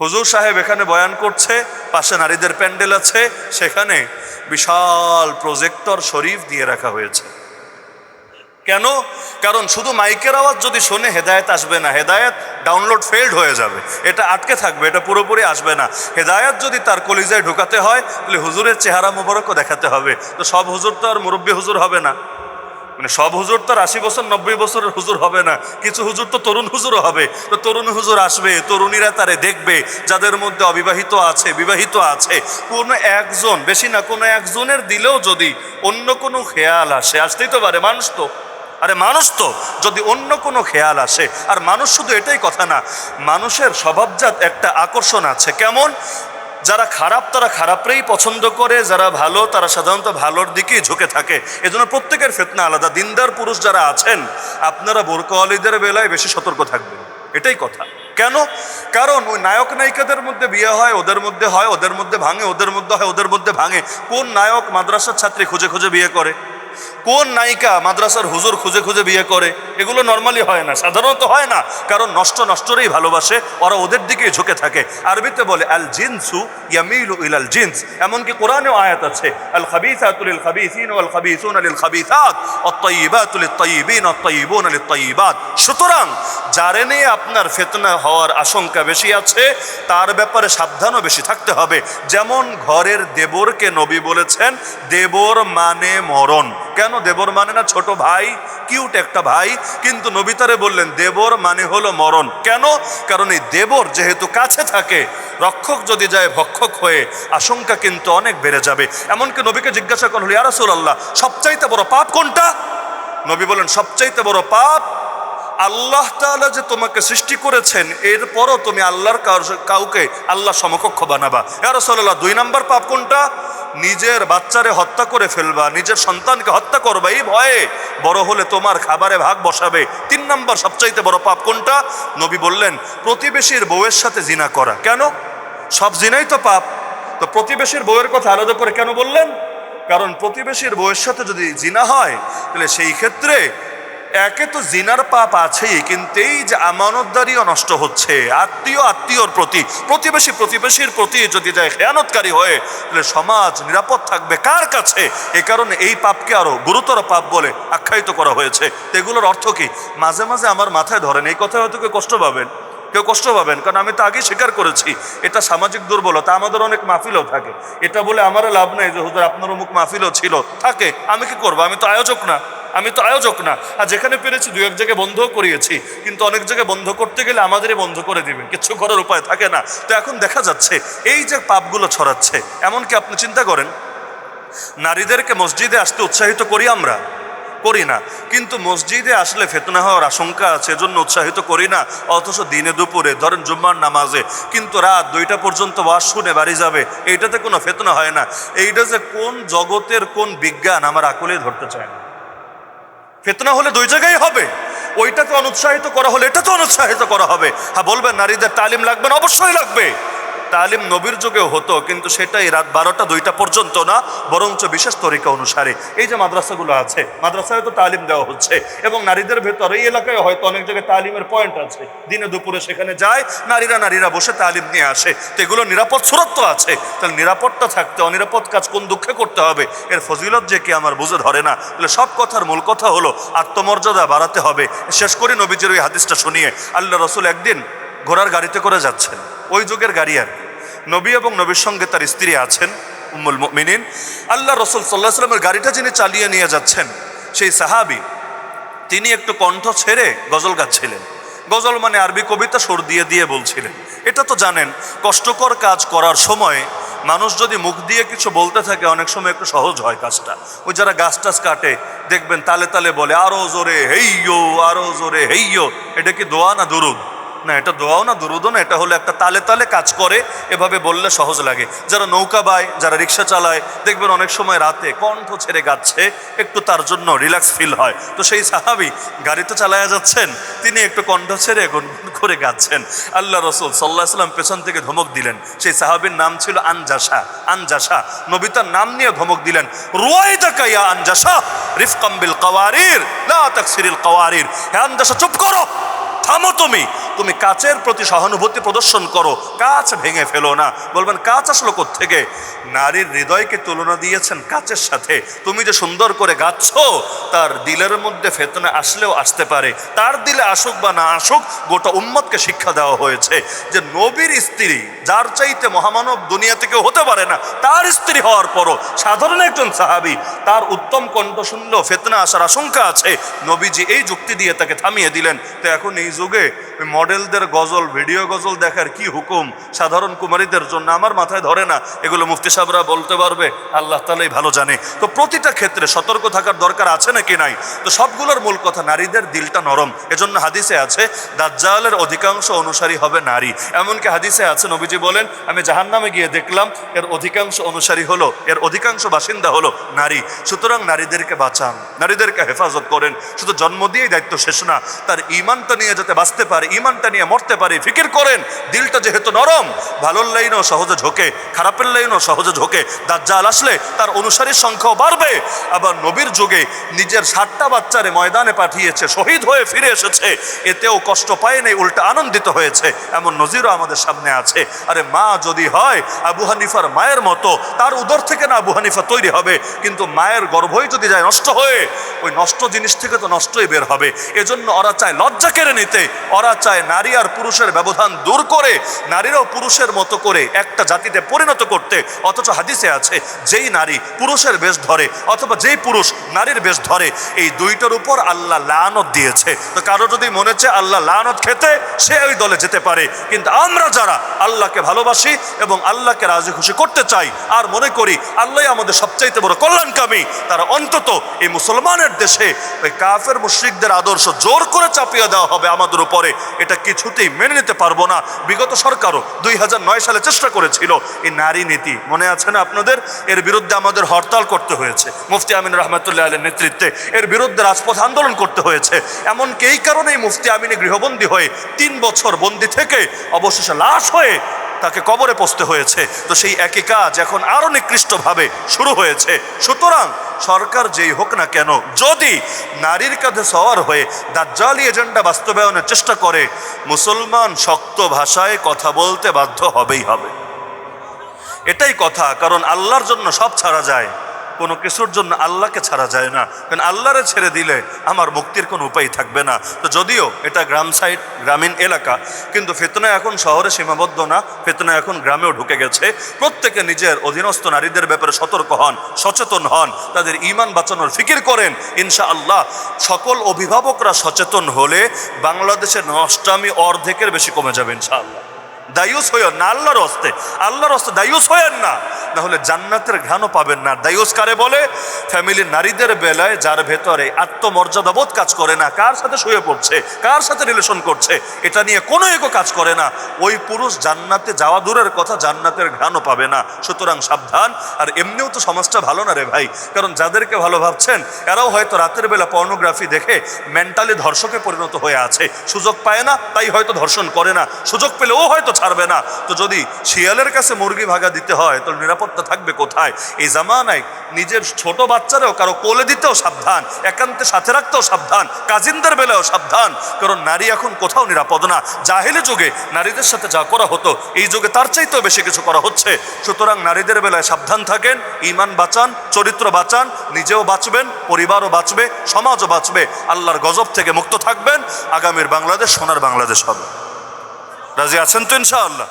হুজুর সাহেব এখানে বয়ান করছে, পাশে নারীদের প্যান্ডেল আছে, সেখানে বিশাল প্রজেক্টর শরীফ দিয়ে রাখা হয়েছে। কেন? কারণ শুধু মাইকের আওয়াজ যদি শোনে হেদায়েত আসবে না, হেদায়েত ডাউনলোড ফেল্ড হয়ে যাবে। এটা আটকে থাকবে, এটা পুরোপুরি আসবে না। হেদায়েত যদি তার কলিজায় ঢুকাতে হয়, তাহলে হুজুরের চেহারা মুবারকও দেখাতে হবে। তো সব হুজুর তো আর মুরব্বী হুজুর হবে না। মানে সব হুজুর তো আশি বছর, নব্বই বছরের হুজুর হবে না। কিছু হুজুর তো তরুণ হুজুরও হবে। তো তরুণ হুজুর আসবে, তরুণীরা তারে দেখবে, যাদের মধ্যে অবিবাহিত আছে, বিবাহিত আছে। কোনো একজন, বেশি না, কোনো একজনের দিলেও যদি অন্য কোনো খেয়াল আসে, আসতেই তো পারে, মানুষ তো। আরে মানুষ তো, যদি অন্য কোনো খেয়াল আসে। আর মানুষ শুধু এটাই কথা না, মানুষের স্বভাবজাত একটা আকর্ষণ আছে। কেমন? যারা খারাপ, তারা খারাপরেই পছন্দ করে, যারা ভালো, তারা সাধারণত ভালোর দিকেই ঝুঁকে থাকে। এজন্য প্রত্যেকের ফেতনা আলাদা। দিনদার পুরুষ যারা আছেন, আপনারা বোরকওয়ালিদের বেলায় বেশি সতর্ক থাকবেন। এটাই কথা। কেন? কারণ ওই নায়ক নায়িকাদের মধ্যে বিয়ে হয়, ওদের মধ্যে হয়, ওদের মধ্যে ভাঙে, ওদের মধ্যে হয়, ওদের মধ্যে ভাঙে। কোন নায়ক মাদ্রাসার ছাত্রী খুঁজে খুঁজে বিয়ে করে? কোন নায়িকা মাদ্রাসার হুজুর খুঁজে খুঁজে বিয়ে করে? এগুলো নর্মালি হয় না, সাধারণত হয় না, কারণ নষ্ট নষ্টরেই ভালোবাসে, ওরা ওদের দিকেই ঝুঁকে থাকে। আরবিতে বলে, আল জিনসু ইয়ামিলু ইলাল জিন্স। এমনকি কোরআনেও আয়াত আছে, আল খাবিসাতু লিল খাবিসিন ওয়াল খাবিসুনা লিল খাবিসাত। অত-তাইয়িবাতু লিত-তাইয়িবিন অত-তাইয়িবুনা লিত-তাইয়িবাত সুতরাং, যারে নিয়ে আপনার ফেতনা হওয়ার আশঙ্কা বেশি আছে, তার ব্যাপারে সাবধানও বেশি থাকতে হবে। যেমন ঘরের দেবরকে নবী বলেছেন, দেবর মানে মরণ। কেন দেবর মানে না ছোট ভাই? কিউট একটা ভাই। কিন্তু নবিতারে বললেন, দেবর মানে হলো মরণ। কেন? কারণ এই দেবর যেহেতু কাছে থাকে, রক্ষক যদি যায় ভক্ষক হয়ে, আশঙ্কা কিন্তু অনেক বেড়ে যাবে। এমনকি নবীকে জিজ্ঞাসা করল ইয়ারসুল আল্লাহ সবচাইতে বড় পাপ কোনটা? নবী বলেন সবচাইতে বড় পাপ আল্লাহ তাআলা যে তোমাকে সৃষ্টি করেছেন, এরপরও তুমি আল্লাহর কাউকে আল্লাহ সমকক্ষ বানাবা। ইয়ারসল্লাহ দুই নাম্বার পাপ কোনটা? নিজের বাচ্চারে হত্যা করে ফেলবা, নিজের সন্তানকে হত্যা করবা, এই ভয়ে বড় হলে তোমার খাবারে ভাগ বসাবে। তিন নম্বর সবচাইতে বড় পাপ কোনটা? নবী বললেন, প্রতিবেশীর বউয়ের সাথে জিনা করা। কেন? সব জিনাই তো পাপ। তো প্রতিবেশীর বউয়ের কথা আলাদা করে কেন বললেন? কারণ প্রতিবেশীর বউয়ের সাথে যদি জিনা হয়, তাহলে সেই ক্ষেত্রে একে তো জিনার পাপ আছেই, কিন্তু এই যে আমানতদারিও নষ্ট হচ্ছে, আত্মীয় আত্মীয়র প্রতি, প্রতিবেশী প্রতিবেশীর প্রতি যদি যায় খেয়ানতকারী হয়ে, তাহলে সমাজ নিরাপদ থাকবে কার কাছে? এ কারণে এই পাপকে আরও গুরুতর পাপ বলে আখ্যায়িত করা হয়েছে। এগুলোর অর্থ কি? মাঝে মাঝে আমার মাথায় ধরেন, এই কথা হয়তো কেউ কষ্ট পাবেন, কেউ কষ্ট পাবেন, কারণ আমি তো আগে স্বীকার করেছি, এটা সামাজিক দুর্বলতা, আমাদের অনেক মাহফিলও থাকে। এটা বলে আমারও লাভ নেই যে, হুজুর, আপনার অমুক মাহফিলও ছিল, থাকে, আমি কি করব? আমি তো আয়োজক না। আমি তো আয়োজক না। আর যেখানে পেরেছি দু এক জায়গায় বন্ধও করিয়েছি। কিন্তু অনেক জায়গায় বন্ধ করতে গেলে আমাদেরই বন্ধ করে দিবেন কিছু করার উপায় থাকে না। তো এখন দেখা যাচ্ছে, এই যে পাপগুলো ছড়াচ্ছে এমনকি আপনি চিন্তা করেন? নারীদেরকে মসজিদে আসতে উৎসাহিত করি আমরা? করি না। কিন্তু মসজিদে আসলে ফেতনা হওয়ার আশঙ্কা আছে, এজন্য উৎসাহিত করি না। অথচ দিনে দুপুরে, ধরেন জুম্মার নামাজে, কিন্তু রাত দুইটা পর্যন্ত ওয়াজ শুনে বাড়ি যাবে, এইটাতে কোনো ফেতনা হয় না। এইটা যে কোন জগতের কোন বিজ্ঞান আমার আকলেই ধরতে চায় না। ফেতনা হলে দুই জায়গায় হবে। ওইটাকে অনুৎসাহিত করা হলে এটা তো অনুৎসাহিত করা হবে। হ্যাঁ বলবেন, নারীদের তালিম লাগবে না? অবশ্যই লাগবে। তালিম নবীর যুগেও হতো, কিন্তু সেটাই রাত বারোটা দুইটা পর্যন্ত না, বরঞ্চ বিশেষ তরিকা অনুসারে। এই যে মাদ্রাসাগুলো আছে, মাদ্রাসায় তো তালিম দেওয়া হচ্ছে, এবং নারীদের ভেতর এই এলাকায় হয়তো অনেক জায়গায় তালিমের পয়েন্ট আছে। দিনে দুপুরে সেখানে যায়, নারীরা নারীরা বসে তালিম নিয়ে আসে। তো এগুলো নিরাপদ সুরত্ব আছে, তাহলে নিরাপদটা থাকতে অনিরাপদ কাজ কোন দুঃখে করতে হবে? এর ফজিলত যে কি আমার বুঝে ধরে না। তাহলে সব কথার মূল কথা হলো, আত্মমর্যাদা বাড়াতে হবে। শেষ করে নবীজির ওই হাদিসটা শুনিয়ে। আল্লাহ রসুল একদিন ঘোড়ার গাড়িতে করে যাচ্ছেন। ওই যুগের গাড়ি আর নবী এবং নবীর সঙ্গে তার স্ত্রী আছেন, উম্মুল মিনিন আল্লাহ রসুল সাল্লাহ সাল্লামের গাড়িটা যিনি চালিয়ে নিয়ে যাচ্ছেন, সেই সাহাবি, তিনি একটু কণ্ঠ ছেড়ে গজল গাচ্ছিলেন। গজল মানে আরবি কবিতা সুর দিয়ে দিয়ে বলছিলেন। এটা তো জানেন, কষ্টকর কাজ করার সময় মানুষ যদি মুখ দিয়ে কিছু বলতে থাকে, অনেক সময় একটু সহজ হয় কাজটা। ওই যারা গাছ টাছ কাটে, দেখবেন তালে তালে বলে, আরও জোরে হেইয়ো, আরও জোরে হেইয়ো। এটা কি দোয়া না দুরুদ? না, এটা দোয়াও না, দুরুদও না, এটা হলো একটা তালে তালে কাজ করে, এভাবে বললে সহজ লাগে। যারা নৌকা বায়, যারা রিক্সা চালায়, দেখবেন অনেক সময় রাতে কণ্ঠ ছেড়ে গাচ্ছে, একটু তার জন্য রিল্যাক্স ফিল হয়। তো সেই সাহাবি গাড়িতে চালায়া যাচ্ছেন, তিনি একটু কণ্ঠ ছেড়ে গুনগুন করে গাচ্ছেন। আল্লাহ রসুল সাল্লাহ সাল্লাম পেছন থেকে ধমক দিলেন। সেই সাহাবির নাম ছিল আনজাসা আনজাসা নবিতার নাম নিয়ে ধমক দিলেন রুয়াইদা কাইয়া আনজাসা রিফকাম বিল কাওয়ারির, লা তাকসিরিল কাওয়ারির। হে আনজাসা চুপ করো, থামো তুমি। তুমি কাচের প্রতি সহানুভূতি প্রদর্শন করো। কাচ ভেঙে ফেলো না। বলবেন, কাচ আসলো থেকে নারীর হৃদয়কে তুলনা দিয়েছেন কাচের সাথে। তুমি যে সুন্দর করে গাচ্ছ তার দিলের মধ্যে ফেতনা আসলেও আসতে পারে। তার দিলে আসুক বা না আসুক, গোটা উম্মতকে শিক্ষা দেওয়া হয়েছে যে নবীর স্ত্রী, যার চাইতে মহামানব দুনিয়া থেকে হতে পারে না, তার স্ত্রী হওয়ার পরও সাধারণ একজন সাহাবি, তার উত্তম কণ্ঠ শুনলেও ফেতনা আসার আশঙ্কা আছে। নবীজি এই যুক্তি দিয়ে তাকে থামিয়ে দিলেন। তো এখন এই যুগে মডেলদের গজল, ভিডিও গজল দেখার কি হুকুম? সাধারণ কুমারীদের জন্য আমার মাথায় ধরে না। এগুলো মুফতি সাহেবরা বলতে পারবে, আল্লাহ তালাই ভালো জানে। তো প্রতিটা ক্ষেত্রে সতর্ক থাকার দরকার আছে নাকি নাই? তো সবগুলোর মূল কথা, নারীদের দিলটা নরম। এজন্য হাদিসে আছে, দাজ্জালের অধিকাংশ অনুসারী হবে নারী। এমনকি হাদিসে আছে, নবীজি বলেন, আমি জাহান্নামে গিয়ে দেখলাম, এর অধিকাংশ অনুসারী হলো, এর অধিকাংশ বাসিন্দা হলো নারী। সুতরাং নারীদেরকে বাঁচান, নারীদেরকে হেফাজত করেন। শুধু জন্ম দিয়েই দায়িত্ব শেষ না, তার ইমানটা নিয়ে যাতে বাঁচতে পারে ইমানটা নিয়ে মরতে পারে। ফিকির করেন, দিলটা যেহেতু নরম, ভালোর লাইনও সহজে ঝোঁকে, খারাপের লাইনও সহজে ঝোঁকে, দাজ্জাল আসলে তার অনুসারীর সংখ্যাও বাড়বে। আবার নবীর যুগে নিজের সাতটা বাচ্চারে ময়দানে পাঠিয়েছে, শহীদ হয়ে ফিরে এসেছে। এতেও কষ্ট পায় নাই, উল্টা আনন্দিত হয়েছে। এমন নজিরও আমাদের সামনে আছে। আরে মা, যদি হয়, আবু হানিফার মায়ের মতো, তার উদর থেকে না আবু হানিফা তৈরি হবে। কিন্তু মায়ের গর্ভই যদি যায় নষ্ট হয়ে, ওই নষ্ট জিনিস থেকে তো নষ্টই বের হবে। এজন্য ওরা চায় লজ্জা কেড়ে নিতে, ওরা চায় নারী আর পুরুষের ব্যবধান দূর করে, নারীরাও পুরুষের মতো করে একটা জাতিতে পরিণত করতে, অথচ হাদিসে আছে, যেই নারী পুরুষের বেশ ধরে, অথবা যেই পুরুষ নারীর বেশ ধরে, এই দুইটার উপর আল্লাহ লানত দিয়েছে। তো কারও যদি মনে হচ্ছে আল্লাহ লানত খেতে, সে ওই দলে যেতে পারে। কিন্তু আমরা যারা আল্লাহকে ভালোবাসি এবং আল্লাহকে রাজি খুশি করতে চাই, আর মনে করি আল্লাহ আমাদের সবচাইতে বড় কল্যাণকামী, তারা অন্তত এই মুসলমানের দেশে ওই কাফের মুশ্রিকদের আদর্শ জোর করে চাপিয়ে দেওয়া হবে আমাদের উপরে। এটা কিছুতেই মেনে নিতে পারব না। বিগত সরকারও দুই হাজার নয় সালে চেষ্টা করেছিল এই নারী নীতি। মনে আছে না আপনাদের? এর বিরুদ্ধে আমাদের হরতাল করতে হয়েছে। মুফতি আমিন রহমতুল্লাহ আলের নেতৃত্বে এর বিরুদ্ধে রাজপথ আন্দোলন করতে হয়েছে। এমনকি এই কারণেই মুফতি আমিনী গৃহবন্দী হয়ে তিন বছর বন্দি থেকে অবশেষে লাশ হয়ে তাকে কবরে পৌঁছতে হয়েছে। তো সেই একই কাজ এখন আরও নিকৃষ্টভাবে শুরু হয়েছে। সুতরাং সরকার যেই হোক না কেন, যদি নারীর কাঁধে সওয়ার হয়ে দাজ্জালি এজেন্ডা বাস্তবায়নের চেষ্টা করে, মুসলমান শক্ত ভাষায় কথা বলতে বাধ্য হবেই হবে। এটাই কথা, কারণ আল্লাহর জন্য সব ছাড়া যায়। কোনো কিছুর জন্য আল্লাহকে ছাড়া যায় না। কারণ আল্লাহরে ছেড়ে দিলে আমার মুক্তির কোনো উপায় থাকবে না। তো যদিও এটা গ্রাম সাইড, গ্রামীণ এলাকা, কিন্তু ফেতনা এখন শহরে সীমাবদ্ধ না, ফেতনা এখন গ্রামেও ঢুকে গেছে। প্রত্যেকে নিজের অধীনস্থ নারীদের ব্যাপারে সতর্ক হন, সচেতন হন, তাদের ইমান বাঁচানোর ফিকির করেন। ইনশা আল্লাহ সকল অভিভাবকরা সচেতন হলে বাংলাদেশের নষ্টামি অর্ধেকের বেশি কমে যাবে ইনশাআল্লাহ। দায়ুস হইয়েন না, আল্লাহর হস্তে। আল্লাহর হস্তে দায়ুস হইয়েন না। নাহলে জান্নাতের ঘ্রাণও পাবেন না। দায়ুস কারে বলে? ফ্যামিলির নারীদের বেলায় যার ভেতরে আত্মমর্যাদাবোধ কাজ করে না, কার সাথে শুয়ে পড়ছে, কার সাথে রিলেশন করছে, এটা নিয়ে কোনো এগো কাজ করে না। ওই পুরুষ জান্নাতে যাওয়া দূরের কথা জান্নাতের ঘ্রাণও পাবে না। সুতরাং সাবধান। আর এমনিও তো সমাজটা ভালো না রে ভাই। কারণ যাদেরকে ভালো ভাবছেন, এরাও হয়তো রাতের বেলা পর্নোগ্রাফি দেখে মেন্টালি ধর্ষকে পরিণত হয়ে আছে। সুযোগ পায় না, তাই হয়তো ধর্ষণ করে না। সুযোগ পেলে ও হয়তো ছাড়বে না। তো যদি শিয়ালের কাছে মুরগি ভাগা দিতে হয় তো নিরাপত্তা থাকবে কোথায়? এই জামানায় নিজের ছোট বাচ্চারাও কারও কোলে দিতেও সাবধান, একান্তে সাথে রাখতেও সাবধান, কাজিনদের বেলাও সাবধান। কারণ নারী এখন কোথাও নিরাপদ না। জাহেলে যুগে নারীদের সাথে যা করা হতো, এই যুগে তার চাইতেও বেশি কিছু করা হচ্ছে। সুতরাং নারীদের বেলায় সাবধান থাকেন ইমান বাঁচান, চরিত্র বাঁচান, নিজেও বাঁচবেন, পরিবারও বাঁচবে, সমাজও বাঁচবে। আল্লাহর গজব থেকে মুক্ত থাকবেন। আগামীর বাংলাদেশ সোনার বাংলাদেশ হবে। রাজি আছেন তো ইনশাআল্লাহ